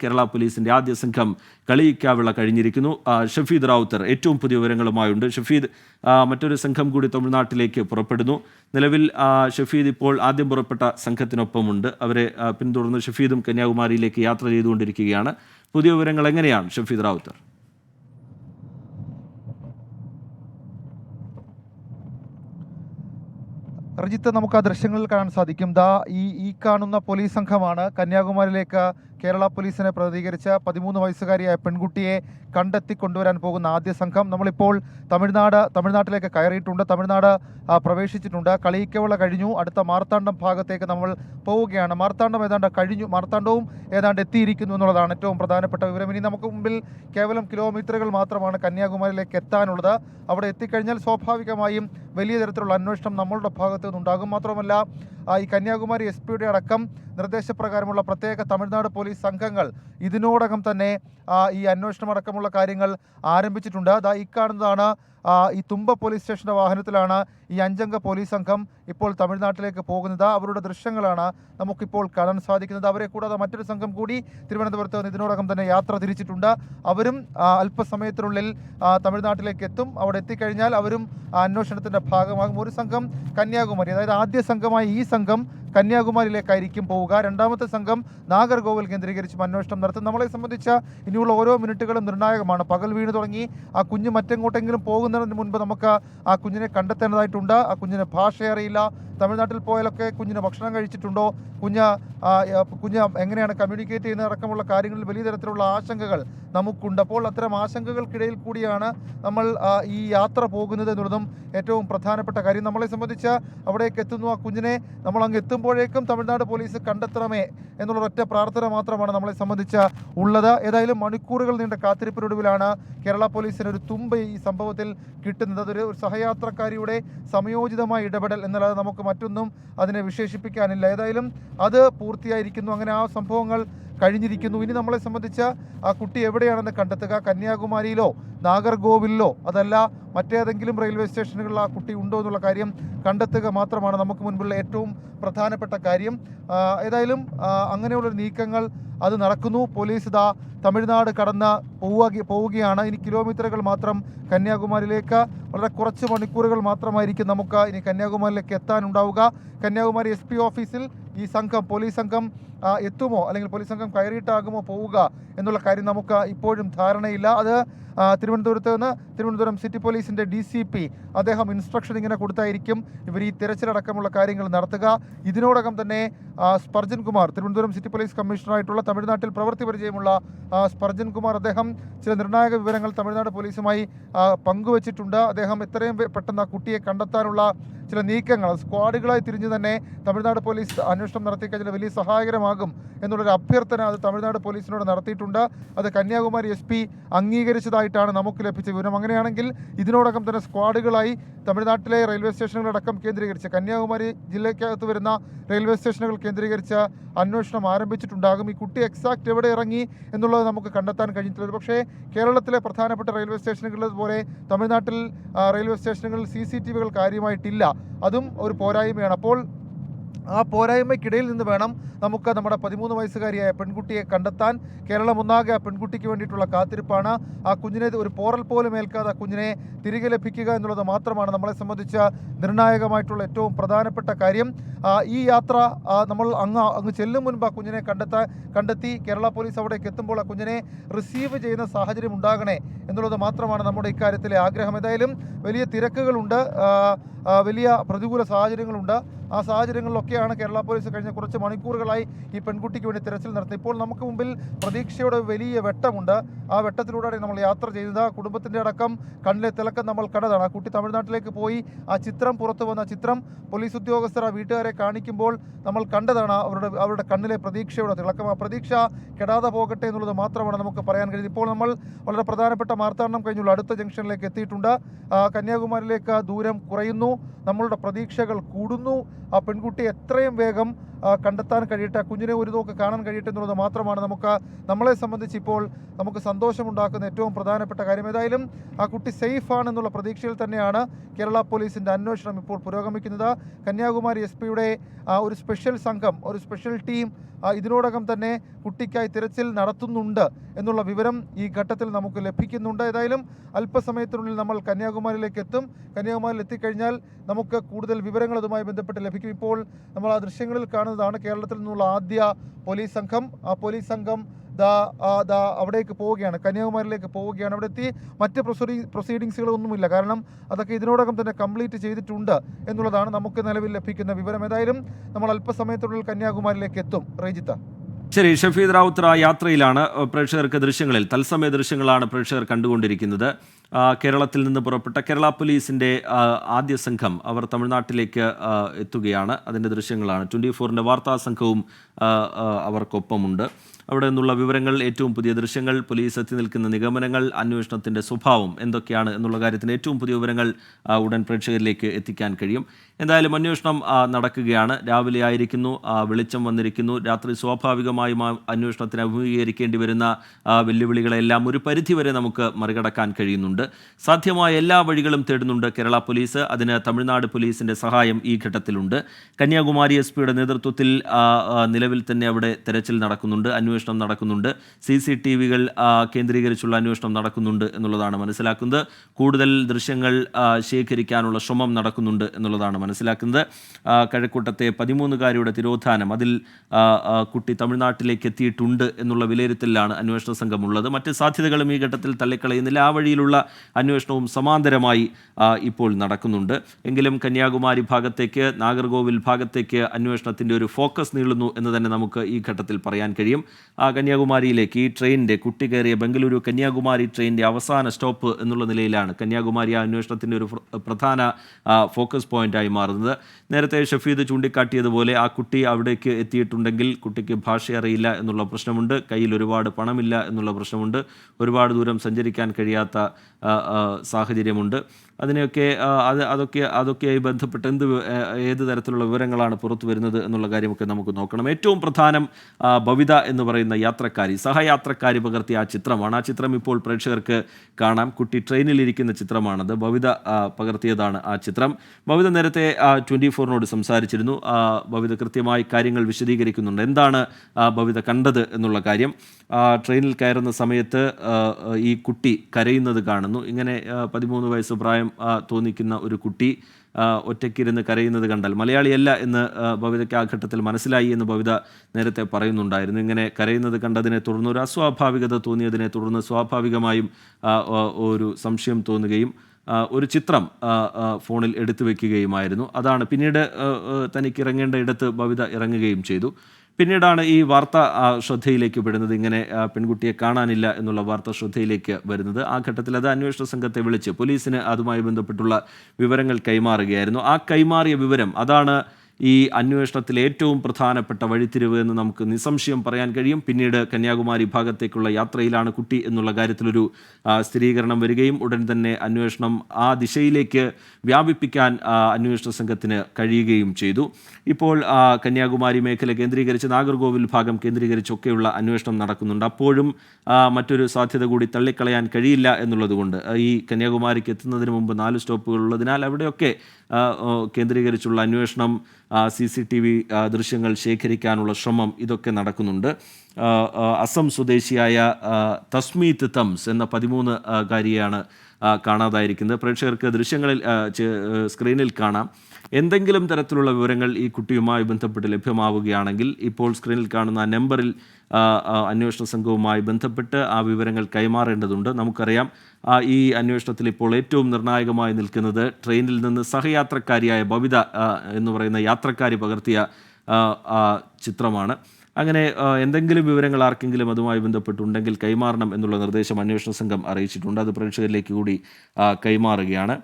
കേരള പോലീസിന്റെ ആദ്യ സംഘം കളിയിക്കാവിള കഴിഞ്ഞിരിക്കുന്നു. ഷഫീദ് റാവുത്തർ ഏറ്റവും പുതിയ വിവരങ്ങളുമായുണ്ട്. ഷഫീദ് മറ്റൊരു സംഘം കൂടി തമിഴ്നാട്ടിലേക്ക് പുറപ്പെടുന്നു. നിലവിൽ ഷഫീദ് ഇപ്പോൾ ആദ്യം പുറപ്പെട്ട സംഘത്തിനൊപ്പമുണ്ട്. അവരെ പിന്തുടർന്ന് ഷഫീദും കന്യാകുമാരിയിലേക്ക് യാത്ര ചെയ്തുകൊണ്ടിരിക്കുകയാണ്. പുതിയ വിവരങ്ങൾ എങ്ങനെയാണ് ഷഫീദ് റാവുത്തർ? റജിത്ത് നമുക്ക് ആ ദൃശ്യങ്ങളിൽ കാണാൻ സാധിക്കും. ദാ ഈ ഈ കാണുന്ന പോലീസ് സംഘമാണ് കന്യാകുമാരിയിലേക്ക് കേരള പോലീസിനെ പ്രതികരിച്ച പതിമൂന്ന് വയസ്സുകാരിയായ പെൺകുട്ടിയെ കണ്ടെത്തി കൊണ്ടുവരാൻ പോകുന്ന ആദ്യ സംഘം നമ്മളിപ്പോൾ തമിഴ്നാട് തമിഴ്നാട്ടിലേക്ക് കയറിയിട്ടുണ്ട്. തമിഴ്നാട് പ്രവേശിച്ചിട്ടുണ്ട്. കളിയിക്കവള കഴിഞ്ഞു. അടുത്ത മാർത്താണ്ഡം ഭാഗത്തേക്ക് നമ്മൾ പോവുകയാണ്. മാർത്താണ്ഡം ഏതാണ്ട് കഴിഞ്ഞു. മാർത്താണ്ഡവും ഏതാണ്ട് എത്തിയിരിക്കുന്നു എന്നുള്ളതാണ് ഏറ്റവും പ്രധാനപ്പെട്ട വിവരം. ഇനി നമുക്ക് മുമ്പിൽ കേവലം കിലോമീറ്ററുകൾ മാത്രമാണ് കന്യാകുമാരിയിലേക്ക് എത്താനുള്ളത്. അവിടെ എത്തിക്കഴിഞ്ഞാൽ സ്വാഭാവികമായും വലിയ തരത്തിലുള്ള അന്വേഷണം നമ്മളുടെ ഭാഗത്തു നിന്നുണ്ടാകും. മാത്രമല്ല ഈ കന്യാകുമാരി എസ് പിയുടെ അടക്കം നിർദ്ദേശപ്രകാരമുള്ള പ്രത്യേക തമിഴ്നാട് പോലീസ് സംഘങ്ങൾ ഇതിനോടകം തന്നെ ഈ അന്വേഷണം അടക്കമുള്ള കാര്യങ്ങൾ ആരംഭിച്ചിട്ടുണ്ട്. അതാ ഇക്കാണുന്നതാണ് ഈ തുമ്പ പോലീസ് സ്റ്റേഷന്റെ വാഹനത്തിലാണ് ഈ അഞ്ചംഗ പോലീസ് സംഘം ഇപ്പോൾ തമിഴ്നാട്ടിലേക്ക് പോകുന്നത്. അവരുടെ ദൃശ്യങ്ങളാണ് നമുക്കിപ്പോൾ കാണാൻ സാധിക്കുന്നത്. അവരെ കൂടാതെ മറ്റൊരു സംഘം കൂടി തിരുവനന്തപുരത്ത് നിന്ന് ഇതിനോടകം തന്നെ യാത്ര തിരിച്ചിട്ടുണ്ട്. അവരും അല്പസമയത്തിനുള്ളിൽ തമിഴ്നാട്ടിലേക്ക് എത്തും. അവിടെ എത്തിക്കഴിഞ്ഞാൽ അവരും അന്വേഷണത്തിന്റെ ഭാഗമാകും. ഒരു സംഘം കന്യാകുമാരി അതായത് ആദ്യ സംഘമായ ഈ സംഘം കന്യാകുമാരിയിലേക്കായിരിക്കും പോവുക. രണ്ടാമത്തെ സംഘം നാഗർകോവിൽ കേന്ദ്രീകരിച്ചും അന്വേഷണം നടത്തും. നമ്മളെ സംബന്ധിച്ച ഇനിയുള്ള ഓരോ മിനിറ്റുകളും നിർണായകമാണ്. പകൽ വീണ് തുടങ്ങി. ആ കുഞ്ഞ് മറ്റെങ്ങോട്ടെങ്കിലും പോകുന്നതിന് മുൻപ് നമുക്ക് ആ കുഞ്ഞിനെ കണ്ടെത്തേണ്ടതായിട്ടുണ്ട്. ആ കുഞ്ഞിന് ഭാഷ അറിയില്ല തമിഴ്നാട്ടിൽ പോയാലൊക്കെ കുഞ്ഞിന് ഭക്ഷണം കഴിച്ചിട്ടുണ്ടോ? കുഞ്ഞ് കുഞ്ഞ് എങ്ങനെയാണ് കമ്മ്യൂണിക്കേറ്റ് ചെയ്യുന്ന അടക്കമുള്ള കാര്യങ്ങളിൽ വലിയ തരത്തിലുള്ള ആശങ്കകൾ നമുക്കുണ്ട്. അപ്പോൾ അത്തരം ആശങ്കകൾക്കിടയിൽ കൂടിയാണ് നമ്മൾ ഈ യാത്ര പോകുന്നത് എന്നുള്ളതും ഏറ്റവും പ്രധാനപ്പെട്ട കാര്യം. നമ്മളെ സംബന്ധിച്ച് അവിടേക്ക് എത്തുന്നു. ആ കുഞ്ഞിനെ നമ്മൾ അങ്ങ് എത്തുമ്പോഴേക്കും തമിഴ്നാട് പോലീസ് കണ്ടെത്തണമേ എന്നുള്ള ഒറ്റ പ്രാർത്ഥന മാത്രമാണ് നമ്മളെ സംബന്ധിച്ച് ഉള്ളത്. ഏതായാലും മണിക്കൂറുകൾ നീണ്ട കാത്തിരിപ്പിനൊടുവിലാണ് കേരള പോലീസിന് ഒരു തുമ്പ ഈ സംഭവത്തിൽ കിട്ടുന്നത്. അതൊരു സഹയാത്രക്കാരിയുടെ സമയോചിതമായ ഇടപെടൽ എന്നുള്ളത് നമുക്ക് മറ്റൊന്നും അതിനെ വിശേഷിപ്പിക്കാനില്ല. ഏതായാലും അത് പൂർത്തിയായിരിക്കുന്നു. അങ്ങനെ ആ സംഭവങ്ങൾ കഴിഞ്ഞിരിക്കുന്നു. ഇനി നമ്മളെ സംബന്ധിച്ച് ആ കുട്ടി എവിടെയാണെന്ന് കണ്ടെത്തുക? കന്യാകുമാരിയിലോ നാഗർകോവിലിലോ അതല്ല മറ്റേതെങ്കിലും റെയിൽവേ സ്റ്റേഷനുകളിൽ ആ കുട്ടി ഉണ്ടോ എന്നുള്ള കാര്യം കണ്ടെത്തുക മാത്രമാണ് നമുക്ക് മുൻപുള്ള ഏറ്റവും പ്രധാനപ്പെട്ട കാര്യം. ഏതായാലും അങ്ങനെയുള്ള നീക്കങ്ങൾ അത് നടക്കുന്നു. പോലീസ് ഇതാ തമിഴ്നാട് കടന്ന് പോവുക പോവുകയാണ്. ഇനി കിലോമീറ്ററുകൾ മാത്രം കന്യാകുമാരിയിലേക്ക് വളരെ കുറച്ച് മണിക്കൂറുകൾ മാത്രമായിരിക്കും നമുക്ക് ഇനി കന്യാകുമാരിയിലേക്ക് എത്താനുണ്ടാവുക. കന്യാകുമാരി എസ് പി ഓഫീസിൽ ഈ സംഘം പോലീസ് സംഘം എത്തുമോ? അല്ലെങ്കിൽ പോലീസ് സംഘം കയറിയിട്ടാകുമോ പോവുക എന്നുള്ള കാര്യം നമുക്ക് ഇപ്പോഴും ധാരണയില്ല. അത് തിരുവനന്തപുരത്ത് നിന്ന് തിരുവനന്തപുരം സിറ്റി പോലീസിന്റെ ഡി സി പി അദ്ദേഹം ഇൻസ്ട്രക്ഷൻ ഇങ്ങനെ കൊടുത്തായിരിക്കും. ഇവർ ഈ തിരച്ചിലടക്കമുള്ള കാര്യങ്ങൾ നടത്തുക. ഇതിനോടകം തന്നെ Spurgeon Kumar Thiruvananthapuram city police കമ്മീഷണറായിട്ടുള്ള തമിഴ്നാട്ടിൽ പ്രവൃത്തി പരിചയമുള്ള സ്പർജൻ കുമാർ അദ്ദേഹം ചില നിർണായക വിവരങ്ങൾ തമിഴ്നാട് പോലീസുമായി പങ്കുവച്ചിട്ടുണ്ട്. അദ്ദേഹം എത്രയും പെട്ടെന്ന് ആ കുട്ടിയെ കണ്ടെത്താനുള്ള ചില നീക്കങ്ങൾ സ്ക്വാഡുകളായി തിരിഞ്ഞു തന്നെ തമിഴ്നാട് പോലീസ് അന്വേഷണം നടത്തി കഴിഞ്ഞാൽ വലിയ സഹായകരമാകും എന്നുള്ളൊരു അഭ്യർത്ഥന അത് തമിഴ്നാട് പോലീസിനോട് നടത്തിയിട്ടുണ്ട്. അത് കന്യാകുമാരി എസ് പി അംഗീകരിച്ചതായിട്ടാണ് നമുക്ക് ലഭിച്ച വിവരം. അങ്ങനെയാണെങ്കിൽ ഇതിനോടകം തന്നെ സ്ക്വാഡുകളായി തമിഴ്നാട്ടിലെ റെയിൽവേ സ്റ്റേഷനുകളടക്കം കേന്ദ്രീകരിച്ച് കന്യാകുമാരി ജില്ലയ്ക്കകത്ത് വരുന്ന റെയിൽവേ സ്റ്റേഷനുകൾ കേന്ദ്രീകരിച്ച് അന്വേഷണം ആരംഭിച്ചിട്ടുണ്ടാകും. ഈ കുട്ടി എക്സാക്ട് എവിടെ ഇറങ്ങി എന്നുള്ളത് നമുക്ക് കണ്ടെത്താൻ കഴിഞ്ഞിട്ടില്ല. പക്ഷേ കേരളത്തിലെ പ്രധാനപ്പെട്ട റെയിൽവേ സ്റ്റേഷനുകളിൽ പോലെ തമിഴ്നാട്ടിൽ റെയിൽവേ സ്റ്റേഷനുകളിൽ സി സി ടി വികൾ കാര്യമായിട്ടില്ല. അതും ഒരു പോരായ്മയാണ്. അപ്പോൾ ആ പോരായ്മയ്ക്കിടയിൽ നിന്ന് വേണം നമുക്ക് നമ്മുടെ പതിമൂന്ന് വയസ്സുകാരിയായ പെൺകുട്ടിയെ കണ്ടെത്താൻ. കേരളം ഒന്നാകെ ആ പെൺകുട്ടിക്ക് വേണ്ടിയിട്ടുള്ള കാത്തിരിപ്പാണ്. ആ കുഞ്ഞിനെ ഒരു പോറൽ പോലും ഏൽക്കാതെ ആ കുഞ്ഞിനെ തിരികെ ലഭിക്കുക എന്നുള്ളത് മാത്രമാണ് നമ്മളെ സംബന്ധിച്ച നിർണായകമായിട്ടുള്ള ഏറ്റവും പ്രധാനപ്പെട്ട കാര്യം. ഈ യാത്ര നമ്മൾ അങ്ങ് അങ്ങ് ചെല്ലും മുൻപ് ആ കുഞ്ഞിനെ കണ്ടെത്താൻ കണ്ടെത്തി കേരള പോലീസ് അവിടേക്ക് എത്തുമ്പോൾ ആ കുഞ്ഞിനെ റിസീവ് ചെയ്യുന്ന സാഹചര്യം ഉണ്ടാകണേ എന്നുള്ളത് മാത്രമാണ് നമ്മുടെ ഇക്കാര്യത്തിലെ ആഗ്രഹം. ഏതായാലും വലിയ തിരക്കുകളുണ്ട്. വലിയ പ്രതികൂല സാഹചര്യങ്ങളുണ്ട്. ആ സാഹചര്യങ്ങളിലൊക്കെയാണ് കേരള പോലീസ് കഴിഞ്ഞ കുറച്ച് മണിക്കൂറുകളായി ഈ പെൺകുട്ടിക്ക് വേണ്ടി തിരച്ചിൽ നടത്തി ഇപ്പോൾ നമുക്ക് മുമ്പിൽ പ്രതീക്ഷയുടെ വലിയ വെട്ടമുണ്ട്. ആ വെട്ടത്തിലൂടെയാണ് നമ്മൾ യാത്ര ചെയ്തത്. ആ കുടുംബത്തിന്റെ അടക്കം കണ്ണിലെ തിളക്കം നമ്മൾ കണ്ടതാണ്. ആ കുട്ടി തമിഴ്നാട്ടിലേക്ക് പോയി. ആ ചിത്രം പുറത്തു വന്ന ചിത്രം പോലീസ് ഉദ്യോഗസ്ഥർ ആ വീട്ടുകാരെ കാണിക്കുമ്പോൾ നമ്മൾ കണ്ടതാണ് അവരുടെ അവരുടെ കണ്ണിലെ പ്രതീക്ഷയുടെ തിളക്കം. ആ പ്രതീക്ഷ കെടാതെ പോകട്ടെ എന്നുള്ളത് മാത്രമാണ് നമുക്ക് പറയാൻ കഴിയുന്നത്. ഇപ്പോൾ നമ്മൾ വളരെ പ്രധാനപ്പെട്ട മാർത്താണ്ഡം കഴിഞ്ഞുള്ള അടുത്ത ജംഗ്ഷനിലേക്ക് എത്തിയിട്ടുണ്ട്. കന്യാകുമാരിയിലേക്ക് ദൂരം കുറയുന്നു. നമ്മളുടെ പ്രതീക്ഷകൾ കൂടുന്നു. ആ പെൺകുട്ടി എത്രയും വേഗം കണ്ടെത്താൻ കഴിയട്ടെ കുഞ്ഞിനെ ഒരു നോക്ക് കാണാൻ കഴിയട്ടെ എന്നുള്ളത് മാത്രമാണ് നമുക്ക് നമ്മളെ സംബന്ധിച്ച് ഇപ്പോൾ നമുക്ക് സന്തോഷമുണ്ടാക്കുന്ന ഏറ്റവും പ്രധാനപ്പെട്ട കാര്യം. ഏതായാലും ആ കുട്ടി സേഫ് ആണെന്നുള്ള പ്രതീക്ഷയിൽ തന്നെയാണ് കേരള പോലീസിന്റെ അന്വേഷണം ഇപ്പോൾ പുരോഗമിക്കുന്നത്. കന്യാകുമാരി എസ് പിയുടെ ഒരു സ്പെഷ്യൽ സംഘം ഒരു സ്പെഷ്യൽ ടീം ഇതിനോടകം തന്നെ കുട്ടിക്കായി തിരച്ചിൽ നടത്തുന്നുണ്ട് എന്നുള്ള വിവരം ഈ ഘട്ടത്തിൽ നമുക്ക് ലഭിക്കുന്നുണ്ട്. ഏതായാലും അല്പസമയത്തിനുള്ളിൽ നമ്മൾ കന്യാകുമാരിയിലേക്ക് എത്തും. കന്യാകുമാരിയിൽ എത്തിക്കഴിഞ്ഞാൽ നമുക്ക് കൂടുതൽ വിവരങ്ങൾ അതുമായി ബന്ധപ്പെട്ട് ലഭിക്കും. ഇപ്പോൾ നമ്മൾ ആ ദൃശ്യങ്ങളിൽ കാണുന്നതാണ്. കേരളത്തിൽ നിന്നുള്ള ആദ്യ പോലീസ് സംഘം. ആ പോലീസ് സംഘം ദാ അവിടേക്ക് പോവുകയാണ്. കന്യാകുമാരിയിലേക്ക് പോവുകയാണ്. അവിടെ എത്തി മറ്റ് പ്രൊസീഡി പ്രൊസീഡിങ്സുകളൊന്നുമില്ല. കാരണം അതൊക്കെ ഇതിനോടകം തന്നെ കംപ്ലീറ്റ് ചെയ്തിട്ടുണ്ട് എന്നുള്ളതാണ് നമുക്ക് നിലവിൽ ലഭിക്കുന്ന വിവരം. ഏതായാലും നമ്മൾ അല്പസമയത്തിനുള്ളിൽ കന്യാകുമാരിയിലേക്ക് എത്തും. റേജിത്ത. ശരി ഷഫീദ് റാവുത്ത് ആ യാത്രയിലാണ്. പ്രേക്ഷകർക്ക് ദൃശ്യങ്ങളിൽ തത്സമയ ദൃശ്യങ്ങളാണ് പ്രേക്ഷകർ കണ്ടുകൊണ്ടിരിക്കുന്നത്. കേരളത്തിൽ നിന്ന് പുറപ്പെട്ട കേരള പോലീസിന്റെ ആദ്യ സംഘം അവർ തമിഴ്നാട്ടിലേക്ക് എത്തുകയാണ്. അതിന്റെ ദൃശ്യങ്ങളാണ്. ട്വന്റി ഫോറിന്റെ വാർത്താ സംഘവും അവർക്കൊപ്പമുണ്ട്. അവിടെ നിന്നുള്ള വിവരങ്ങൾ ഏറ്റവും പുതിയ ദൃശ്യങ്ങൾ പോലീസ് എത്തി നിൽക്കുന്ന നിഗമനങ്ങൾ അന്വേഷണത്തിന്റെ സ്വഭാവം എന്തൊക്കെയാണ് എന്നുള്ള കാര്യത്തിന് ഏറ്റവും പുതിയ വിവരങ്ങൾ ഉടൻ പ്രേക്ഷകരിലേക്ക് എത്തിക്കാൻ കഴിയും. എന്തായാലും അന്വേഷണം നടക്കുകയാണ്. രാവിലെ ആയിരിക്കുന്നു വെളിച്ചം വന്നിരിക്കുന്നു. രാത്രി സ്വാഭാവികമായും അന്വേഷണത്തിന് അഭിമുഖീകരിക്കേണ്ടി വരുന്ന വെല്ലുവിളികളെല്ലാം ഒരു പരിധിവരെ നമുക്ക് മറികടക്കാൻ കഴിയുന്നുണ്ട്. സാധ്യമായ എല്ലാ വഴികളും തേടുന്നുണ്ട് കേരള പോലീസ്. അതിന് തമിഴ്നാട് പോലീസിന്റെ സഹായം ഈ ഘട്ടത്തിലുണ്ട്. കന്യാകുമാരി എസ് പിയുടെ നേതൃത്വത്തിൽ നിലവിൽ തന്നെ അവിടെ തെരച്ചിൽ നടക്കുന്നുണ്ട് അന്വേഷണം നടക്കുന്നുണ്ട്. സി സി ടി വികൾ കേന്ദ്രീകരിച്ചുള്ള അന്വേഷണം നടക്കുന്നുണ്ട് എന്നുള്ളതാണ് മനസ്സിലാക്കുന്നത്. കൂടുതൽ ദൃശ്യങ്ങൾ ശേഖരിക്കാനുള്ള ശ്രമം നടക്കുന്നുണ്ട് എന്നുള്ളതാണ് മനസ്സിലാക്കുന്നത്. ആ, കഴക്കൂട്ടത്തെ പതിമൂന്നുകാരിയുടെ തിരോധാനം അതിൽ കുട്ടി തമിഴ്നാട്ടിലേക്ക് എത്തിയിട്ടുണ്ട് എന്നുള്ള വിലയിരുത്തലിലാണ് അന്വേഷണ സംഘമുള്ളത്. മറ്റ് സാധ്യതകളും ഈ ഘട്ടത്തിൽ തള്ളിക്കളയുന്നില്ല. ആ വഴിയിലുള്ള അന്വേഷണവും സമാന്തരമായി ഇപ്പോൾ നടക്കുന്നുണ്ട്. എങ്കിലും കന്യാകുമാരി ഭാഗത്തേക്ക് നാഗർകോവിൽ ഭാഗത്തേക്ക് അന്വേഷണത്തിന്റെ ഒരു ഫോക്കസ് നീളുന്നു എന്ന് തന്നെ നമുക്ക് ഈ ഘട്ടത്തിൽ പറയാൻ കഴിയും. ആ കന്യാകുമാരിയിലേക്ക് ഈ ട്രെയിനിന്റെ കുട്ടി കയറിയ ബംഗളൂരു കന്യാകുമാരി ട്രെയിനിന്റെ അവസാന സ്റ്റോപ്പ് എന്നുള്ള നിലയിലാണ് കന്യാകുമാരി ആ അന്വേഷണത്തിന്റെ ഒരു പ്രധാന ഫോക്കസ് പോയിന്റായി മാറുന്നത്. നേരത്തെ ഷഫീദ് ചൂണ്ടിക്കാട്ടിയതുപോലെ ആ കുട്ടി അവിടേക്ക് എത്തിയിട്ടുണ്ടെങ്കിൽ കുട്ടിക്ക് ഭാഷ അറിയില്ല എന്നുള്ള പ്രശ്നമുണ്ട്. കയ്യിൽ ഒരുപാട് പണമില്ല എന്നുള്ള പ്രശ്നമുണ്ട്. ഒരുപാട് ദൂരം സഞ്ചരിക്കാൻ കഴിയാത്ത സാഹചര്യമുണ്ട്. അതിനെയൊക്കെ അത് അതൊക്കെ അതൊക്കെയായി ബന്ധപ്പെട്ട് എന്ത് ഏത് തരത്തിലുള്ള വിവരങ്ങളാണ് പുറത്തു വരുന്നത് എന്നുള്ള കാര്യമൊക്കെ നമുക്ക് നോക്കണം. ഏറ്റവും പ്രധാനം ഭവിത എന്ന് പറയുന്ന യാത്രക്കാരി സഹയാത്രക്കാരി പകർത്തിയ ആ ചിത്രമാണ്. ആ ചിത്രം ഇപ്പോൾ പ്രേക്ഷകർക്ക് കാണാം. കുട്ടി ട്രെയിനിൽ ഇരിക്കുന്ന ചിത്രമാണത് ഭവിത പകർത്തിയതാണ് ആ ചിത്രം. ഭവിത നേരത്തെ ട്വന്റി ഫോറിനോട് സംസാരിച്ചിരുന്നു. ഭവിത കൃത്യമായി കാര്യങ്ങൾ വിശദീകരിക്കുന്നുണ്ട്. എന്താണ് ഭവിത കണ്ടത് എന്നുള്ള കാര്യം. ട്രെയിനിൽ കയറുന്ന സമയത്ത് ഈ കുട്ടി കരയുന്നത് കാണുന്നു. ഇങ്ങനെ പതിമൂന്ന് വയസ്സ് പ്രായം തോന്നിക്കുന്ന ഒരു കുട്ടി ഒറ്റയ്ക്കിരുന്ന് കരയുന്നത് കണ്ടാൽ മലയാളിയല്ല എന്ന് ഭവിതയ്ക്ക് ആ ഘട്ടത്തിൽ മനസ്സിലായി എന്ന് ഭവിത നേരത്തെ പറയുന്നുണ്ടായിരുന്നു. ഇങ്ങനെ കരയുന്നത് കണ്ടതിനെ തുടർന്ന് ഒരു അസ്വാഭാവികത തോന്നിയതിനെ തുടർന്ന് സ്വാഭാവികമായും ഒരു സംശയം തോന്നുകയും ഒരു ചിത്രം ഫോണിൽ എടുത്തു വെക്കുകയുമായിരുന്നു. അതാണ് പിന്നീട് തനിക്ക് ഇറങ്ങേണ്ട ഇടത്ത് ഭവിത ഇറങ്ങുകയും ചെയ്തു. പിന്നീടാണ് ഈ വാർത്ത ശ്രദ്ധയിലേക്ക് പെടുന്നത് ഇങ്ങനെ പെൺകുട്ടിയെ കാണാനില്ല എന്നുള്ള വാർത്ത ശ്രദ്ധയിലേക്ക് വരുന്നത്. ആ ഘട്ടത്തിൽ അത് അന്വേഷണ സംഘത്തെ വിളിച്ച് പോലീസിന് അതുമായി ബന്ധപ്പെട്ടുള്ള വിവരങ്ങൾ കൈമാറുകയായിരുന്നു. ആ കൈമാറിയ വിവരം അതാണ് ഈ അന്വേഷണത്തിൽ ഏറ്റവും പ്രധാനപ്പെട്ട വഴിത്തിരിവ് എന്ന് നമുക്ക് നിസ്സംശയം പറയാൻ കഴിയും. പിന്നീട് കന്യാകുമാരി ഭാഗത്തേക്കുള്ള യാത്രയിലാണ് കുട്ടി എന്നുള്ള കാര്യത്തിലൊരു സ്ഥിരീകരണം വരികയും ഉടൻ തന്നെ അന്വേഷണം ആ ദിശയിലേക്ക് വ്യാപിപ്പിക്കാൻ അന്വേഷണ സംഘത്തിന് കഴിയുകയും ചെയ്തു. ഇപ്പോൾ കന്യാകുമാരി മേഖല കേന്ദ്രീകരിച്ച് നാഗർകോവിൽ ഭാഗം കേന്ദ്രീകരിച്ചൊക്കെയുള്ള അന്വേഷണം നടക്കുന്നുണ്ട്. അപ്പോഴും മറ്റൊരു സാധ്യത കൂടി തള്ളിക്കളയാൻ കഴിയില്ല എന്നുള്ളതുകൊണ്ട് ഈ കന്യാകുമാരിക്ക് എത്തുന്നതിന് മുമ്പ് നാല് സ്റ്റോപ്പുകൾ ഉള്ളതിനാൽ അവിടെയൊക്കെ കേന്ദ്രീകരിച്ചുള്ള അന്വേഷണം സി സി ടി വി ദൃശ്യങ്ങൾ ശേഖരിക്കാനുള്ള ശ്രമം ഇതൊക്കെ നടക്കുന്നുണ്ട്. അസം സ്വദേശിയായ തസ്മീത്ത് തംസ് എന്ന പതിമൂന്ന് കാരിയാണ് കാണാതായിരിക്കുന്നത്. പ്രേക്ഷകർക്ക് ദൃശ്യങ്ങളിൽ സ്ക്രീനിൽ കാണാം. എന്തെങ്കിലും തരത്തിലുള്ള വിവരങ്ങൾ ഈ കുട്ടിയുമായി ബന്ധപ്പെട്ട് ലഭ്യമാവുകയാണെങ്കിൽ ഇപ്പോൾ സ്ക്രീനിൽ കാണുന്ന നമ്പറിൽ അന്വേഷണ സംഘവുമായി ബന്ധപ്പെട്ട് ആ വിവരങ്ങൾ കൈമാറേണ്ടതുണ്ട്. നമുക്കറിയാം ഈ അന്വേഷണത്തിൽ ഇപ്പോൾ ഏറ്റവും നിർണായകമായി നിൽക്കുന്നത് ട്രെയിനിൽ നിന്ന് സഹയാത്രക്കാരിയായ ബബിത എന്ന് പറയുന്ന യാത്രക്കാരി പകർത്തിയ ചിത്രമാണ്. അങ്ങനെ എന്തെങ്കിലും വിവരങ്ങൾ ആർക്കെങ്കിലും അതുമായി ബന്ധപ്പെട്ടുണ്ടെങ്കിൽ കൈമാറണം എന്നുള്ള നിർദ്ദേശം അന്വേഷണ സംഘം അറിയിച്ചിട്ടുണ്ട്. അത് പ്രേക്ഷകരിലേക്ക് കൂടി കൈമാറുകയാണ്.